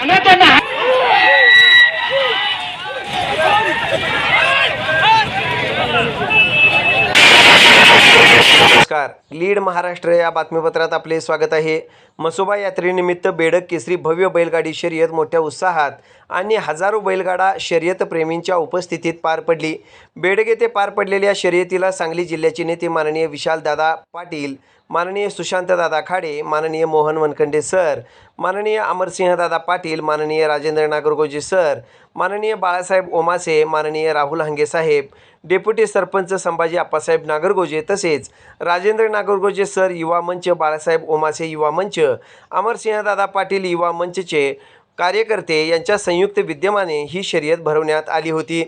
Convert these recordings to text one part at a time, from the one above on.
नमस्कार. लीड महाराष्ट्र या बातमीपत्रात आपले स्वागत आहे. मसोबा यात्रेनिमित्त बेडक केसरी भव्य बैलगाडी शर्यत मोठ्या उत्साहात आणि हजारो बैलगाडा शर्यत प्रेमींच्या उपस्थितीत पार पडली. बेडक येथे पार पडलेल्या शर्यतीला सांगली जिल्ह्याचे नेते माननीय विशालदादा पाटील माननीय सुशांतदादा खाडे माननीय मोहन वनखंडे सर माननीय अमरसिंहदादा पाटील माननीय राजेंद्र नागरगोजी सर माननीय बाळासाहेब ओमासे माननीय राहुल हांगे साहेब डेप्युटी सरपंच संभाजी आप्पासाहेब नागरगोजे तसेच राजेंद्र नागरगोजे सर युवा मंच बाळासाहेब ओमासे युवा मंच अमरसिंहदादा पाटील युवा मंचचे कार्यकर्ते यांच्या संयुक्त विद्यमाने ही शर्यत भरवण्यात आली होती.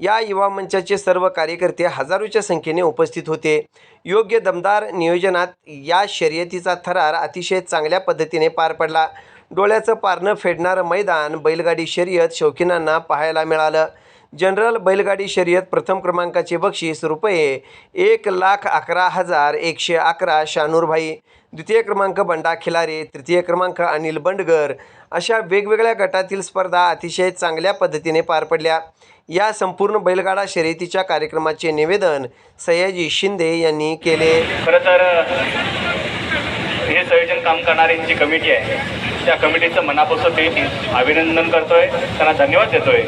या युवा मंचाचे सर्व कार्यकर्ते हजारोच्या संख्येने उपस्थित होते. योग्य दमदार नियोजनात या शर्यतीचा थरार अतिशय चांगल्या पद्धतीने पार पडला. डोळ्याचं पारणं फेडणारं मैदान बैलगाडी शर्यत शौकीनांना पाहायला मिळालं. जनरल बैलगाडी शर्यत प्रथम क्रमांकाचे बक्षीस रुपये एक लाख अकरा हजार एकशे अकरा शानूरभाई. द्वितीय क्रमांक बंडा खिलारे तृतीय क्रमांक अनिल बंडगर. अशा वेगवेगळ्या गटातील स्पर्धा अतिशय चांगल्या पद्धतीने पार पडल्या. या संपूर्ण बैलगाडा शर्यतीच्या कार्यक्रमाचे निवेदन सयाजी शिंदे यांनी केले. खरं तर हे संयोजन काम करणारी जी कमिटी आहे त्या कमिटीचं मनापासून मी अभिनंदन करतोय. त्यांना धन्यवाद देतोय.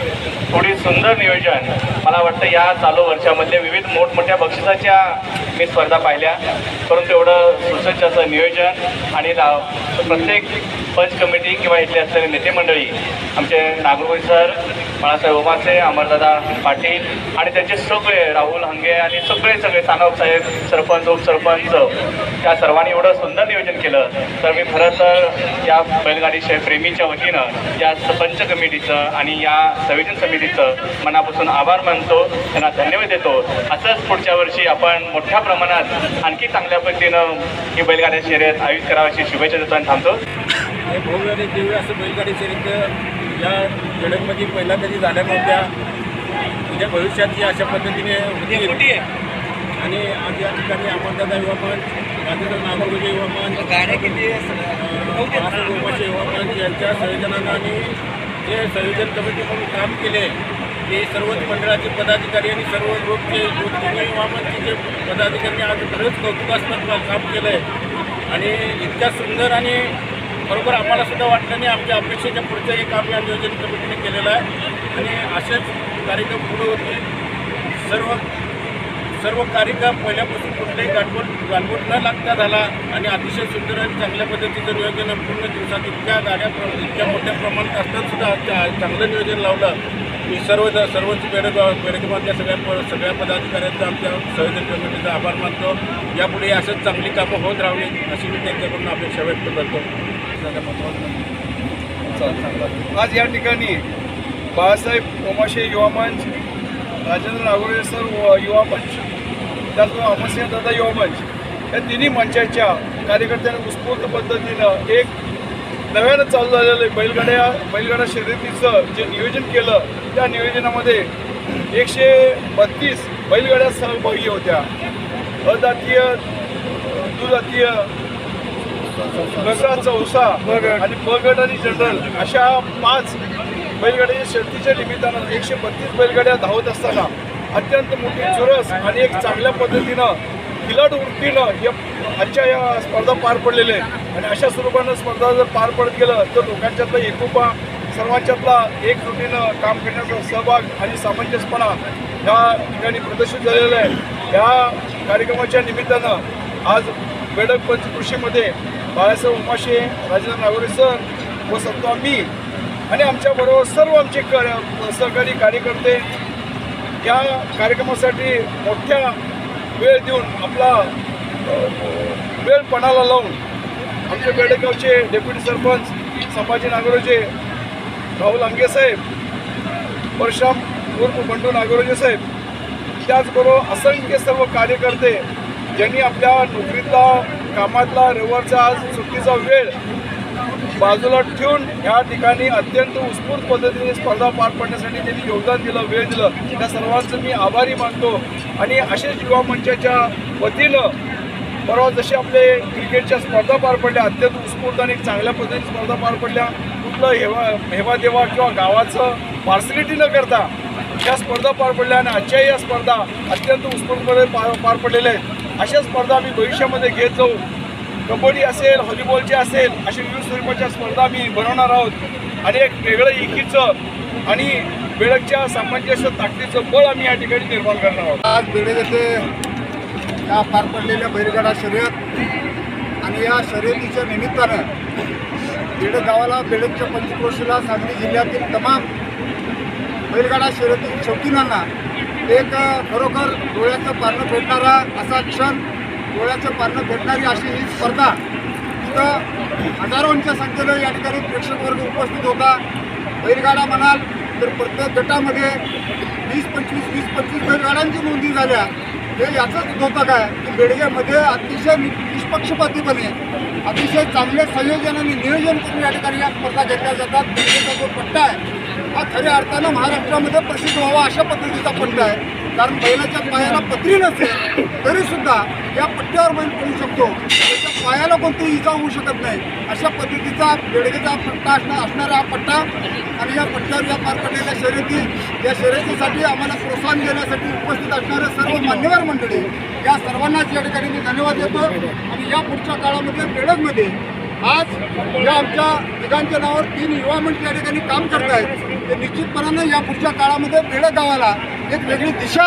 थोडी सुंदर नियोजन मला वाटतं या चालू वर्षामध्ये विविध मोठमोठ्या बक्षिसाच्या मी स्पर्धा पाहिल्या. परंतु एवढं सुसज्ज असं नियोजन आणि प्रत्येक पंच कमिटी किंवा इथले असलेले नेते मंडळी आमचे नागरगोई सर बाळासाहेब उमासे अमरदादा पाटील आणि त्यांचे सगळे राहुल हंगे आणि सगळे सगळे सानप साहेब सरपंच उपसरपंच त्या सर्वांनी एवढं सुंदर नियोजन केलं. तर मी खरं तर या बैलगाडी प्रेमीच्या वतीनं या पंच कमिटीचं आणि या संयोजन समितीचं मनापासून आभार मानतो. त्यांना धन्यवाद देतो. असंच पुढच्या वर्षी आपण मोठ्या प्रमाणात आणखी चांगल्या पद्धतीनं ही बैलगाड्या शर्यत आयोजित करावी अशी शुभेच्छा देतो आणि थांबतो. भव्य आणि दिव्य असं बैलगाडी शर्यत या जडकमध्ये पहिला कधी झाल्या नव्हत्या? उद्या भविष्यात ही अशा पद्धतीने होती. आणि आज या ठिकाणी अमरदादा युवा मंच राजेंद्र नागोजे युवा मंच किती युवा मंच यांच्या संयोजनानं आणि जे संयोजन कमिटी म्हणून काम केले ते सर्वच मंडळाचे पदाधिकारी आणि सर्व ग्रुपचे तिन्ही युवा मंचचे पदाधिकाऱ्यांनी आज खरंच कौतुकास्पद काम केलं आहे आणि इतक्या सुंदर आणि बरोबर आम्हाला सुद्धा वाटलं नाही. आमच्या अपेक्षेच्या पुढचं एक काम या नियोजन कमिटीने केलेलं आहे. आणि असेच कार्यक्रम पुढे होते सर्व सर्व कार्यक्रम पहिल्यापासून कुठलाही गाठवट गाठवट न लागता झाला आणि अतिशय सुंदर आणि चांगल्या पद्धतीचं नियोजन पूर्ण दिवसात इतक्या गाड्या इतक्या मोठ्या प्रमाणात असतानासुद्धा चांगलं नियोजन लावलं. मी सर्व सर्वच बेडगाव बेडगावातल्या सगळ्या प- सगळ्या पदाधिकाऱ्यांचा आमच्या संयोजन कमिटीचा आभार मानतो. यापुढे असंच चांगली कामं होत राहावी अशी मी त्यांच्याकडून अपेक्षा व्यक्त करतो. आज या ठिकाणी बाळासाहेब ओमाशे युवा मंच राजेंद्र नागोरे सर व- युवा मंच त्याचबरोबर अमरसिंह दादा युवा मंच या तिन्ही मंचाच्या कार्यकर्त्यांनी उत्स्फूर्त पद्धतीनं एक नव्यानं चालू झालेलं बैलगाड्या बैलगाडा शर्यतीचं जे नियोजन केलं त्या नियोजनामध्ये एकशे बत्तीस बैलगाड्या सहभागी होत्या. अजातीय दुजातीय गंगा चौसा आणि बगट आणि जनरल अशा पाच बैलगाड्याच्या शर्तीच्या निमित्तानं एकशे बत्तीस बैलगाड्या धावत असताना अत्यंत मोठी चुरस आणि एक चांगल्या पद्धतीनं खिलाड वृत्तीनं या आजच्या या स्पर्धा पार पडलेल्या आहेत. आणि अशा स्वरूपानं स्पर्धा जर पार पडत गेलं तर लोकांच्यातला एकोपा सर्वांच्यातला एकजुटीनं काम करण्याचा सहभाग आणि सामंजस्यपणा ह्या ठिकाणी प्रदर्शित झालेला आहे. या कार्यक्रमाच्या निमित्तानं आज बेडक पंचकृषीमध्ये बाळासाहेब उमाशे राजेंद्र नागोरे सर व सत्ता मी आणि आमच्याबरोबर सर्व आमचे क सहकारी कार्यकर्ते या कार्यक्रमासाठी मोठ्या वेळ देऊन आपला वेळपणाला वेळ पणाला लावून आमचे बेडेगावचे डेप्युटी सरपंच संभाजी नागरोजे राहुल अंगे साहेब परशुराम उर्फ बंडू नागरोजे साहेब त्याचबरोबर असंख्य सर्व कार्यकर्ते ज्यांनी आपल्या नोकरीतला कामातला रविवारचा आज सुट्टीचा वेळ बाजूला ठेवून या ठिकाणी अत्यंत उत्स्फूर्त पद्धतीने स्पर्धा पार पाडण्यासाठी त्यांनी योगदान दिलं वेळ दिलं. त्या सर्वांचं मी आभारी मानतो. आणि असेच युवा मंचाच्या वतीनं परवा जसे आपले क्रिकेटच्या स्पर्धा पार पडल्या अत्यंत उत्स्फूर्त आणि चांगल्या पद्धतीने स्पर्धा पार पडल्या कुठलं हेवा हेवा देवा किंवा गावाचं पार्सलिटी न करता या स्पर्धा पार पडल्या आणि आजच्या या स्पर्धा अत्यंत उत्स्फूर्तपणे पार पार पडलेल्या आहेत. अशा स्पर्धा आम्ही भविष्यामध्ये घेत जाऊ. कबड्डी असेल व्हॉलीबॉलची असेल अशा विविध स्वरूपाच्या स्पर्धा आम्ही बनवणार आहोत. आणि एक वेगळं इकीचं आणि बेळकच्या सामंजस्य ताकदीचं बळ आम्ही या ठिकाणी निर्माण करणार आहोत. आज बेळक येथे या पार पडलेल्या बैलगाडा शर्यत. आणि या शर्यतीच्या निमित्तानं बेडे गावाला बेडकच्या पंचक्रोशीला सांगली जिल्ह्यातील तमाम बैलगाडा शर्यती शौकीनांना एक खरोखर डोळ्याचं पारणं फेडणारा असा क्षण डोळ्याचं पारणं फेडणारी अशी ही स्पर्धा. तिथं हजारोंच्या संख्येनं या ठिकाणी प्रेक्षक वर्ग उपस्थित होता. बैलगाडा म्हणाल तर प्रत्येक गटामध्ये वीस पंचवीस वीस पंचवीस बैलगाड्यांची नोंदी झाल्या. हे याचंच होतं काय की बेडग्यामध्ये अतिशय नि- निष्पक्षपातीपणे अतिशय चांगले संयोजन आणि नियोजन करून या ठिकाणी या स्पर्धा घेतल्या जातात. बेडगेचा जो पट्टा आहे हा खऱ्या अर्थानं महाराष्ट्रामध्ये प्रसिद्ध व्हावा अशा पद्धतीचा पट्टा आहे. कारण बैलाच्या पायाला पत्री नसेल तरी सुद्धा या पट्ट्यावर बैल पडू शकतो. त्याच्या पायाला कोणतीही इजा होऊ शकत नाही. अशा पद्धतीचा बेडगेचा पट्टा असणार असणारा हा पट्टा आणि या पट्ट्यावर या पार पडलेल्या शर्यती या शर्यतीसाठी आम्हाला प्रोत्साहन देण्यासाठी उपस्थित असणारे सर्व मान्यवर मंडळी या सर्वांनाच या ठिकाणी मी धन्यवाद देतो. आणि या पुढच्या काळामध्ये बेडगमध्ये आज या आमच्या तिघांच्या नावावर तीन युवा मंडळी या ठिकाणी काम करत आहेत ते निश्चितपणानं या पुढच्या काळामध्ये बेडग गावाला एक वेगळी दिशा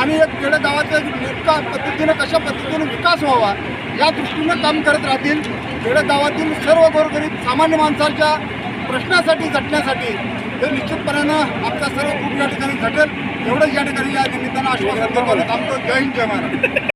आणि एक बेडग गावाचा नेमका पद्धतीनं कशा पद्धतीनं विकास व्हावा या दृष्टीनं काम करत राहतील. बेडग गावातील सर्व गोरगरीब सामान्य माणसांच्या प्रश्नासाठी झटण्यासाठी हे निश्चितपणानं आमचा सर्व खूप या ठिकाणी झटेल. एवढंच या ठिकाणी या निमित्तानं आश्वासन देतो. थांबतो जय हिंद जय महाराज